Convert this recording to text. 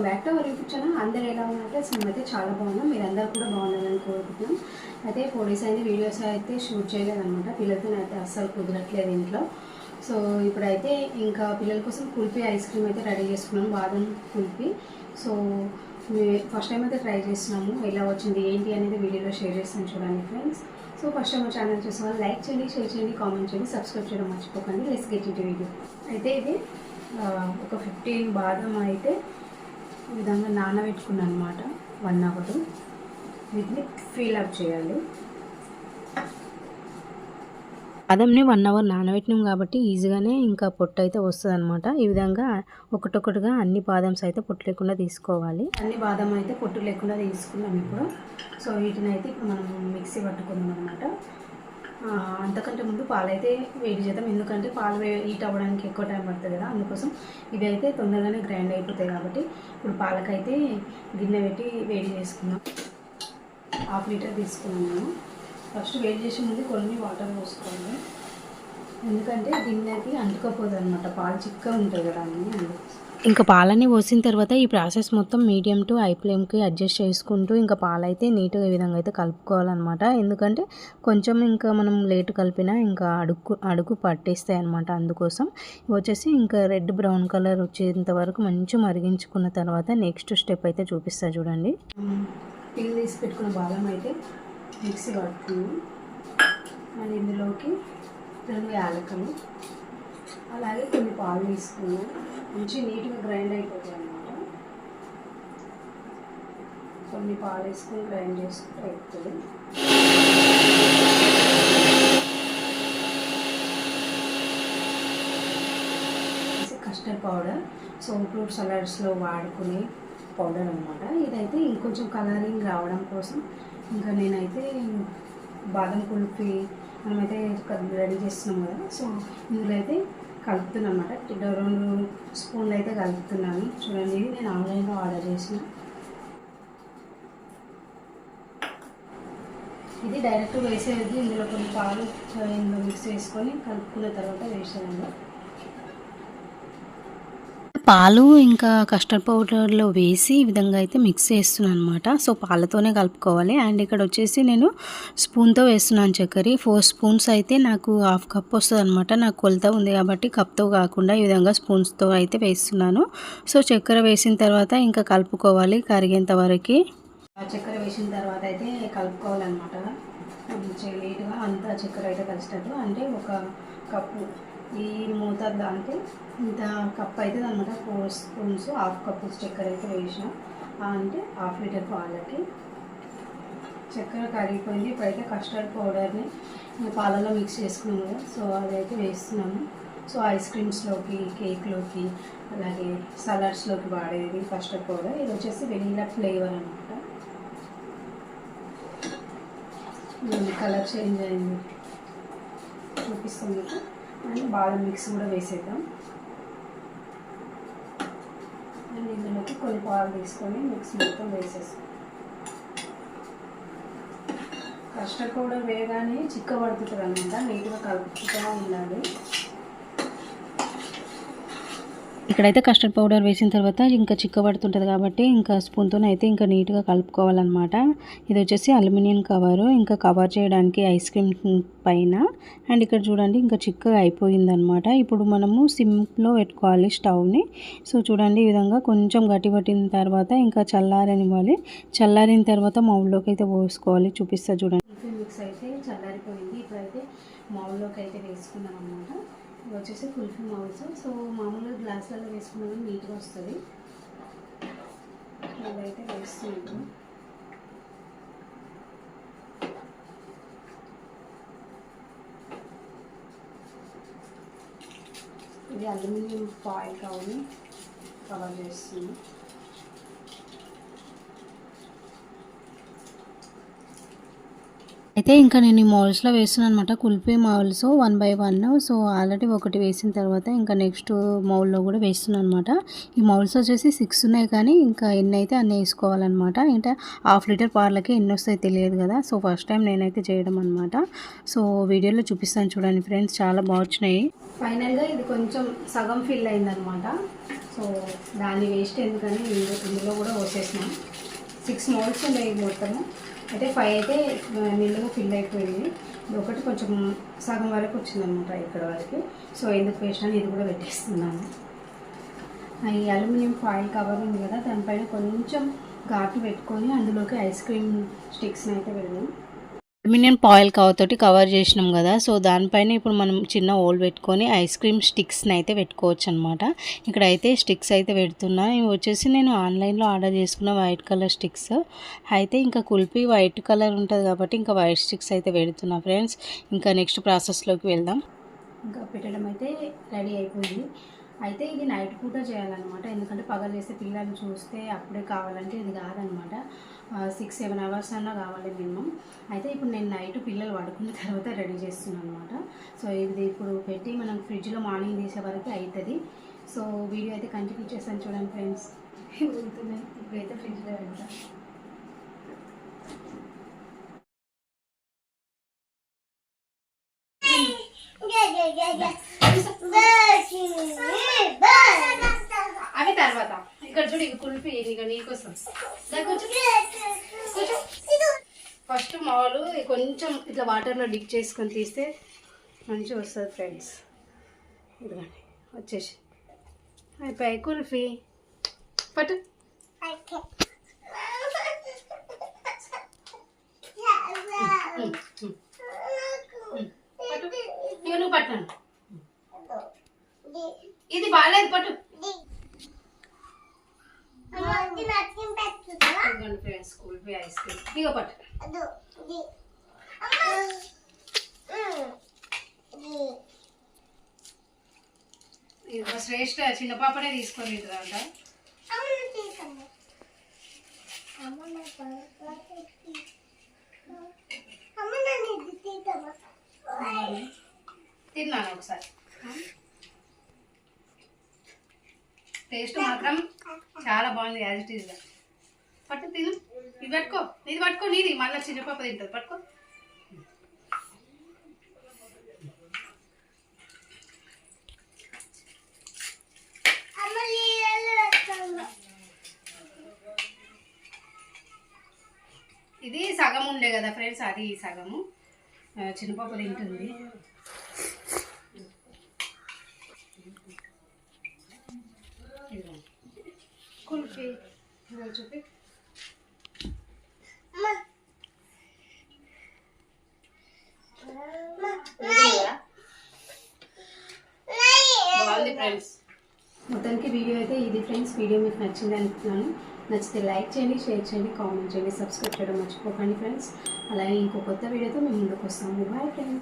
Welcome back to our YouTube channel అందరు ఎలా ఉన్నట్టే సినిమా అయితే చాలా బాగున్నాం మీరు కూడా బాగుండాలని కోరుకుంటున్నాం. అయితే పోలీస్ అయితే వీడియోస్ అయితే షూట్ చేయలేదన్నమాట. పిల్లలతో అయితే అస్సలు కుదరట్లేదు ఇంట్లో. సో ఇప్పుడైతే ఇంకా పిల్లల కోసం కుల్ఫీ ఐస్ క్రీమ్ అయితే రెడీ చేసుకున్నాం. బాదం కుల్ఫీ. సో ఫస్ట్ టైం అయితే ట్రై చేస్తున్నాము. ఎలా వచ్చింది ఏంటి అనేది వీడియోలో షేర్ చేస్తాను చూడండి ఫ్రెండ్స్. సో ఫస్ట్ టైం మా ఛానల్ చూసిన లైక్ చేయండి షేర్ చేయండి కామెంట్ చేయండి సబ్స్క్రైబ్ చేయడం మర్చిపోకండి. లెస్ గెట్ ఇంటి వీడియో అయితే ఇది ఒక ఫిఫ్టీన్ బాదం అయితే ఈ విధంగా నానబెట్టుకున్నాను అనమాట వన్ అవర్ వీటిని ఫీల్ అప్ చేయాలి. బాదంని వన్ అవర్ నానబెట్టినాం కాబట్టి ఈజీగానే ఇంకా పొట్టు అయితే వస్తుంది అనమాట ఈ విధంగా ఒకటొకటిగా అన్ని బాదమ్స్ అయితే పొట్టు లేకుండా తీసుకోవాలి. అన్ని బాదం అయితే పొట్టు లేకుండా తీసుకున్నాం ఇప్పుడు. సో వీటిని అయితే ఇప్పుడు మనం మిక్సీ పట్టుకున్నాం అనమాట అంతకంటే ముందు పాలైతే వేడి చేద్దాం. ఎందుకంటే పాలు హీట్ అవ్వడానికి ఎక్కువ టైం పడుతుంది కదా. అందుకోసం ఇవి అయితే తొందరగానే గ్రైండ్ అయిపోతాయి కాబట్టి ఇప్పుడు పాలకైతే గిన్నె పెట్టి వేడి చేసుకుందాం. హాఫ్ లీటర్ తీసుకున్నాను ఫస్ట్ వేడి చేసే ముందు కొన్ని వాటర్ పోసుకోండి ఎందుకంటే గిన్నెకి అంటుకపోదు అనమాట పాలు చిక్కగా ఉంటుంది కదా అన్నీ అందుకోసం. ఇంకా పాలని పోసిన తర్వాత ఈ ప్రాసెస్ మొత్తం మీడియం టు హై ఫ్లేమ్కి అడ్జస్ట్ చేసుకుంటూ ఇంకా పాలైతే నీట్గా ఈ విధంగా అయితే కలుపుకోవాలన్నమాట. ఎందుకంటే కొంచెం ఇంకా మనం లేట్ కలిపినా ఇంకా అడుగు అడుగు పట్టేస్తాయి అనమాట అందుకోసం. వచ్చేసి ఇంకా రెడ్ బ్రౌన్ కలర్ వచ్చేంత వరకు మంచి మరిగించుకున్న తర్వాత నెక్స్ట్ స్టెప్ అయితే చూపిస్తా చూడండి. పిల్లి తీసి పెట్టుకున్న బాదం అయితే మిక్సీ పట్టుకున్నాం అండ్ ఇందులోకి రెండు యాలకలు అలాగే కొన్ని పాలు తీసుకున్నాం మంచి నీట్గా గ్రైండ్ అయిపోతాయి అన్నమాట. కొన్ని పాలు వేసుకొని గ్రైండ్ చేసుకుంటే అవుతుంది కస్టర్డ్ పౌడర్. సో ఫ్రూట్ సలాడ్స్లో వాడుకునే పౌడర్ అనమాట ఇదైతే ఇంకొంచెం కలరింగ్ రావడం కోసం. ఇంకా నేనైతే బాదం కుల్ఫీ మనమైతే రెడీ చేస్తున్నాం కదా. సో ఇందులో అయితే కలుపుతున్నాను అనమాట రెండు స్పూన్లు అయితే కలుపుతున్నాను. చూడండి ఇది నేను ఆన్లైన్లో ఆర్డర్ చేసిన. ఇది డైరెక్ట్ వేసేది ఇందులో కొన్ని పాలు ఇందులో మిక్స్ చేసుకొని కలుపుకున్న తర్వాత వేసేయాలి పాలు ఇంకా కస్టర్డ్ పౌడర్లో వేసి ఈ విధంగా అయితే మిక్స్ చేస్తున్నాను అనమాట సో పాలతోనే కలుపుకోవాలి. అండ్ ఇక్కడ వచ్చేసి నేను స్పూన్తో వేస్తున్నాను చక్కెర. ఫోర్ స్పూన్స్ అయితే నాకు హాఫ్ కప్ వస్తుంది అనమాట నాకు కొలత ఉంది కాబట్టి కప్తో కాకుండా ఈ విధంగా స్పూన్స్తో అయితే వేస్తున్నాను. సో చక్కెర వేసిన తర్వాత ఇంకా కలుపుకోవాలి కరిగేంత వరకు. ఆ చక్కెర వేసిన తర్వాత అయితే కలుపుకోవాలన్నమాట. మంచిగా నీట్గా అంతా చక్కెర అయితే కలిసేటట్టు అంటే ఒక కప్పు ఈ మూత అంటే ఇంత కప్ అవుతుంది అనమాట ఫోర్ స్పూన్స్ హాఫ్ కప్ చక్కెర అయితే వేసిన. అంటే హాఫ్ లీటర్ పాలకి. చక్కెర కరిగిపోయింది. ఇప్పుడైతే కస్టర్డ్ పౌడర్ని పాలలో మిక్స్ చేసుకున్నాం కదా సో అదైతే వేస్తున్నాము. సో ఐస్ క్రీమ్స్లోకి కేక్లోకి అలాగే సలాడ్స్లోకి వాడేది కస్టర్డ్ పౌడర్. ఇది వచ్చేసి వెనీలా ఫ్లేవర్ అనమాట కలర్ చేంజ్ అయింది. చూపిస్తాం మీకు. అండ్ బాదం మిక్స్ కూడా వేసేద్దాం. అండ్ ఇందులోకి కొన్ని పాలు తీసుకొని మిక్స్ మొత్తం వేసేస్తాం. కస్టర్డ్ పౌడర్ వేయగానే చిక్క పడుతుంటుంది అనమాట నీట్గా కలుపుతూ ఉండాలి. ఇక్కడైతే కస్టర్డ్ పౌడర్ వేసిన తర్వాత ఇంకా చిక్కబడుతుంటుంది కాబట్టి ఇంకా స్పూన్తో అయితే ఇంకా నీట్గా కలుపుకోవాలన్నమాట. ఇది వచ్చేసి అల్యూమినియం కవరు. ఇంకా కవర్ చేయడానికి ఐస్ క్రీమ్ పైన. అండ్ ఇక్కడ చూడండి ఇంకా చిక్కగా అయిపోయిందనమాట ఇప్పుడు మనము సిమ్లో పెట్టుకోవాలి స్టవ్ని. సో చూడండి ఈ విధంగా కొంచెం గట్టి పట్టిన తర్వాత ఇంకా చల్లారనివ్వాలి. చల్లారిన తర్వాత మౌల్లోకి అయితే పోసుకోవాలి. చూపిస్తా చూడండి. మిక్స్ అయితే చల్లారిపోయింది. ఇప్పుడైతే మౌల్లోకి అయితే వేసుకున్నాం అనమాట ఇది వచ్చేసి కుల్ఫీ మౌల్స్ సో మామూలుగా గ్లాసులలో వేసుకున్నాం నీట్గా వస్తుంది. ఇదైతే వేస్తున్నాను. ఇది అల్యూమినియం ఫాయిల్ కావాలి. కవర్ చేస్తుంది అయితే ఇంకా నేను ఈ మౌల్స్లో వేస్తున్నాను అనమాట kulfi moulds one by one. So already ఒకటి వేసిన తర్వాత ఇంకా నెక్స్ట్ మౌల్లో కూడా వేస్తున్నాను అనమాట ఈ మౌల్స్ వచ్చేసి సిక్స్ ఉన్నాయి కానీ ఇంకా ఎన్ని అయితే అన్నీ వేసుకోవాలన్నమాట. అంటే హాఫ్ లీటర్ పార్లకి ఎన్ని వస్తాయి తెలియదు కదా. సో ఫస్ట్ టైం నేనైతే చేయడం అనమాట సో వీడియోలో చూపిస్తాను చూడండి ఫ్రెండ్స్. చాలా బాగా వచ్చినాయి ఫైనల్గా ఇది కొంచెం సగం ఫిల్ అయిందనమాట సో దాని వేస్ట్ ఎందుకని ఇందులో కూడా పోసేసినాం. సిక్స్ మోల్స్ ఉన్నాయి మొత్తము. అయితే ఫైవ్ అయితే నిండుగా ఫిల్ అయిపోయింది. ఒకటి కొంచెం సగం వరకు వచ్చిందనమాట ఇక్కడ వరకు. సో ఎందుకు వేస్ట్ అని ఇది కూడా పెట్టేస్తున్నాను. ఆ, ఈ అల్యూమినియం ఫాయిల్ కవర్ ఉంది కదా దానిపైన కొంచెం ఘాటు పెట్టుకొని అందులోకి ఐస్ క్రీమ్ స్టిక్స్ని అయితే పెడదాం. అల్యూమినియం పాయిల్ కవర్తోటి కవర్ చేసినాం కదా. సో దానిపైన ఇప్పుడు మనం చిన్న హోల్ పెట్టుకొని ఐస్ క్రీమ్ స్టిక్స్ని అయితే పెట్టుకోవచ్చు అనమాట ఇక్కడ అయితే స్టిక్స్ అయితే పెడుతున్నా. ఇవి వచ్చేసి నేను ఆన్లైన్లో ఆర్డర్ చేసుకున్న వైట్ కలర్ స్టిక్స్. అయితే ఇంకా కుల్పి వైట్ కలర్ ఉంటుంది కాబట్టి ఇంకా వైట్ స్టిక్స్ అయితే పెడుతున్నా ఫ్రెండ్స్. ఇంకా నెక్స్ట్ ప్రాసెస్లోకి వెళ్దాం. ఇంకా పెట్టడం అయితే రెడీ అయిపోయింది. అయితే ఇది నైట్ పూట చేయాలన్నమాట. ఎందుకంటే పగలు చేస్తే పిల్లలు చూస్తే అప్పుడే కావాలంటే ఇది కాదనమాట సిక్స్ సెవెన్ అవర్స్ అన్నా కావాలి మినిమం. అయితే ఇప్పుడు నేను నైట్ పిల్లలు పడుకున్న తర్వాత రెడీ చేస్తున్నాను అనమాట సో ఇది ఇప్పుడు పెట్టి మనం ఫ్రిడ్జ్లో మార్నింగ్ తీసే వరకు అవుతుంది సో వీడియో అయితే కంటిన్యూ చేస్తాను చూడండి ఫ్రెండ్స్. ఇప్పుడైతే ఫ్రిడ్జ్లో వెళ్తాను yeah, yeah. ఇక్కడ చూడు ఇవి కుల్ఫీ ఇక నీకోసం దా ఫస్ట్ మామూలు కొంచెం ఇట్లా వాటర్లో డిప్ చేసుకొని తీస్తే మంచిగా వస్తుంది ఫ్రెండ్స్. ఇదిగోండి వచ్చేసి. అయిపోయి కుల్ఫీ. పట్టు. పట్టు. నువ్వు పట్టాను ఇది బాగాలేదు పట్టు. ఇదిగోండి ఫ్రెండ్స్ కుల్ఫీ ఐస్ క్రీమ్ ఇక పట్టు ఇది మా శ్రేష్ఠ చిన్న పాపనే తీసుకొని అంట తిన్నాను ఒకసారి. టేస్ట్ మాత్రం చాలా బాగుంది యాజ్ ఇట్ ఈస్గా ఇది పట్టుకో ఇది పట్టుకో నీది. మళ్ళీ చిన్న పాప తింటుంది. పట్టుకో. ఇది సగం ఉండే కదా ఫ్రెండ్స్ అది సగము. చిన్నపాప తింటుంది. కుల్ఫీ. చూపి. ఫ్రెండ్స్ మొత్తానికి వీడియో అయితే ఇది ఫ్రెండ్స్ వీడియో మీకు నచ్చింది అనుకున్నాను నచ్చితే లైక్ చేయండి షేర్ చేయండి కామెంట్ చేయండి సబ్స్క్రైబ్ చేయడం మర్చిపోకండి ఫ్రెండ్స్. అలాగే ఇంకో కొత్త వీడియోతో మేము ముందుకు వస్తాము. Bye friends